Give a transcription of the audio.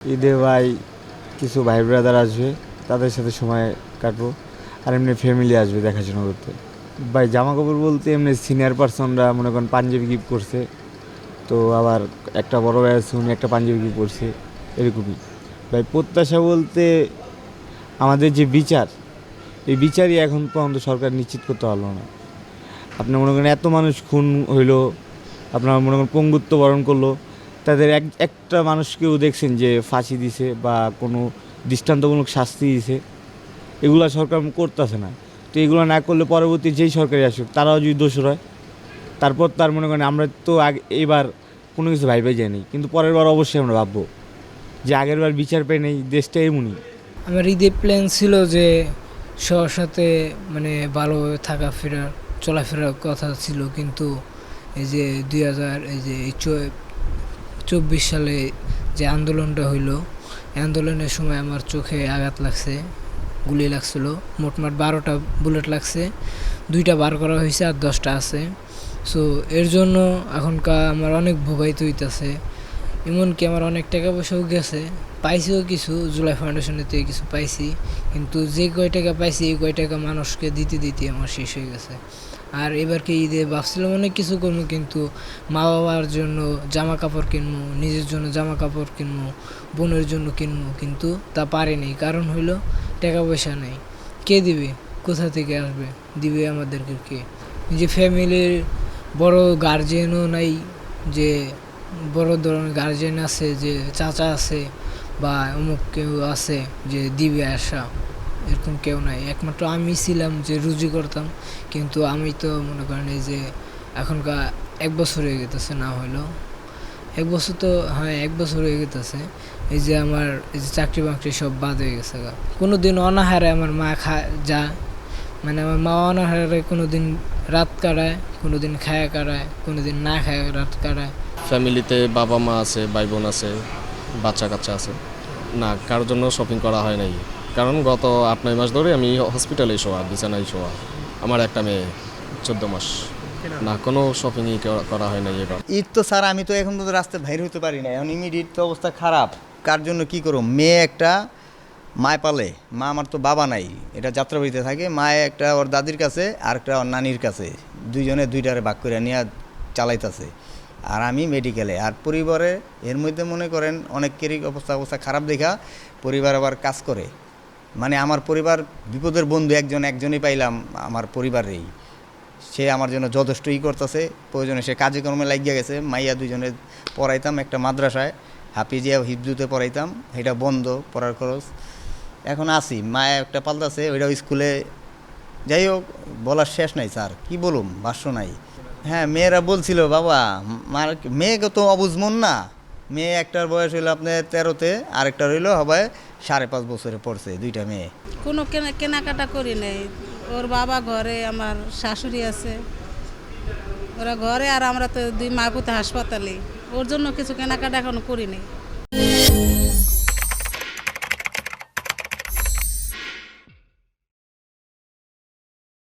ঈদে ভাই কিছু ভাই ব্রাদার আসবে, তাদের সাথে সময় কাটবো। আর এমনি ফ্যামিলি আসবে দেখাশোনা করতে। ভাই জামা কাপড় বলতে এমনি সিনিয়র পার্সনরা মনে করেন পাঞ্জাবি গিফট করছে। তো আবার একটা বড় ভাই আছে, উনি একটা পাঞ্জাবি গিফট করছে। এরকমই। ভাই, প্রত্যাশা বলতে আমাদের যে বিচার, এই বিচারই এখন পর্যন্ত সরকার নিশ্চিত করতে পারল না। আপনার মনে করেন এত মানুষ খুন হইল, আপনার মনে করেন পঙ্গুত্ব বরণ করল। তাদের এক, একটা মানুষকেও দেখছেন যে ফাঁসি দিছে বা কোনো দৃষ্টান্তমূলক শাস্তি দিছে। এগুলো সরকার করতেছে না। তো এগুলো না করলে পরবর্তী যেই সরকারি আসুক, তারাও যদি দোষর হয়, তারপর তার মনে করেন আমরা তো আগে এইবার কোনো কিছু ভাইবে যায়নি। কিন্তু পরের বার অবশ্যই আমরা ভাববো যে আগের বার বিচার পাই নেই, দেশটা এমনই। আমার ঈদের প্ল্যান ছিল যে সবার সাথে মানে ভালোভাবে থাকা ফেরা চলাফেরার কথা ছিল। কিন্তু এই যে দুই হাজার, এই যে চব্বিশ সালে যে আন্দোলনটা হইল আন্দোলনের সময় আমার চোখে আঘাত লাগছে, গুলি লাগছিল। মোটমাট বারোটা বুলেট লাগছে, দুইটা বার করা হয়েছে আর দশটা আছে। সো এর জন্য এখনকার আমার অনেক ভোগাইতে হইতাছে। এমনকি আমার অনেক টাকা পয়সাও গেছে। পাইছিও কিছু, জুলাই ফাউন্ডেশনের থেকে কিছু পাইছি। কিন্তু যে কয় টাকা পাইছি, এই কয় টাকা মানুষকে দিতে দিতে আমার শেষ হয়ে গেছে। আর এবারকে ঈদে ভাবছিলাম অনেক কিছু করব, কিন্তু মা বাবার জন্য জামা কাপড় কিনবো, নিজের জন্য জামা কাপড় কিনবো, বোনের জন্য কিনবো, কিন্তু তা পারিনি। কারণ হইল টাকা পয়সা নেই। কে দিবে? কোথা থেকে আসবে? দিবে আমাদেরকে কে? যে ফ্যামিলির বড় গার্জেনও নাই যে বড় ধরনের গার্জেন আছে, যে চাচা আছে বা অমুক কেউ আছে যে দিবে আসা এরকম কেউ নাই। একমাত্র আমি ছিলাম যে রুজি করতাম, কিন্তু আমি তো মনে করেন যে এখনকার এক বছর হয়ে গেতেছে না হইল এক বছর তো হ্যাঁ এক বছর হয়ে গেতেছে। এই যে আমার এই যে চাকরি বাকরি সব বাদ হয়ে গেছে কোনো দিন অনাহারে আমার মা খা, যা মানে আমার মা অনাহারে কোনো দিন রাত কাটায় কোনো দিন খায়া কাটায় কোনো দিন না খায় রাত কাটায়। ফ্যামিলিতে বাবা মা আছে ভাই বোন আছে বাচ্চা কাচ্চা আছে। না, কারোর জন্য শপিং করা হয় নাই। কারণ গত আট, নয় মাস ধরে আমি হসপিটালে শোয়া, বিছানায় শোয়া। আমার একটা মেয়ে, চোদ্দ মাস। না, কোনো শপিংই করা হয় নাই এবার। ঈদ তো স্যার, আমি তো এখন তো রাস্তায় বাইর হতে পারি না এখন ইমিডিয়েট তো অবস্থা খারাপ। কার জন্য কি করব? মেয়ে একটা মায় পালে। মা আমার তো বাবা নাই। এটা যাত্রাবাড়িতে থাকে। মায়ে একটা ওর দাদির কাছে, আর একটা ওর নানির কাছে। দুইজনে দুইটারে ভাগ করে নিয়ে চালাইতেছে। আর আমি মেডিকেলে আর পরিবারে এর মধ্যে মনে করেন অনেকেরই অবস্থা অবস্থা খারাপ দেখা পরিবার আবার কাজ করে। মানে আমার পরিবার বিপদের বন্ধু একজন, একজনই পাইলাম আমার পরিবারেই। সে আমার জন্য যথেষ্ট ই করতেছে, প্রয়োজনে সে কাজে কর্মে লাগিয়ে গেছে। মাইয়া দুজনে পড়াইতাম একটা মাদ্রাসায়, হাফিজিয়া হিফজুতে পড়াইতাম। এটা বন্ধ পড়ার খরচ। এখন আসি মায়া একটা পাল্টাছে ওইটাও স্কুলে। যাই হোক, বলার শেষ নাই, স্যার। কি বলুম? ভাষ্য নাই। হ্যাঁ মেয়েরা বলছিল, বাবা, মার মেয়েকে তো অবুঝমন না? মেয়ে একটার বয়স হইল আপনার তেরোতে আরেকটা হইল হবে সাড়ে পাঁচ বছরে পড়ছে, দুইটা মেয়ে। কোনো কেনা, কেনাকাটা করি নাই। ওর বাবা ঘরে, আমার শাশুড়ি আছে। ওরা ঘরে আর আমরা তো দুই মা পুতে হাসপাতালে। ওর জন্য কিছু কেনাকাটা এখনও করি নাই।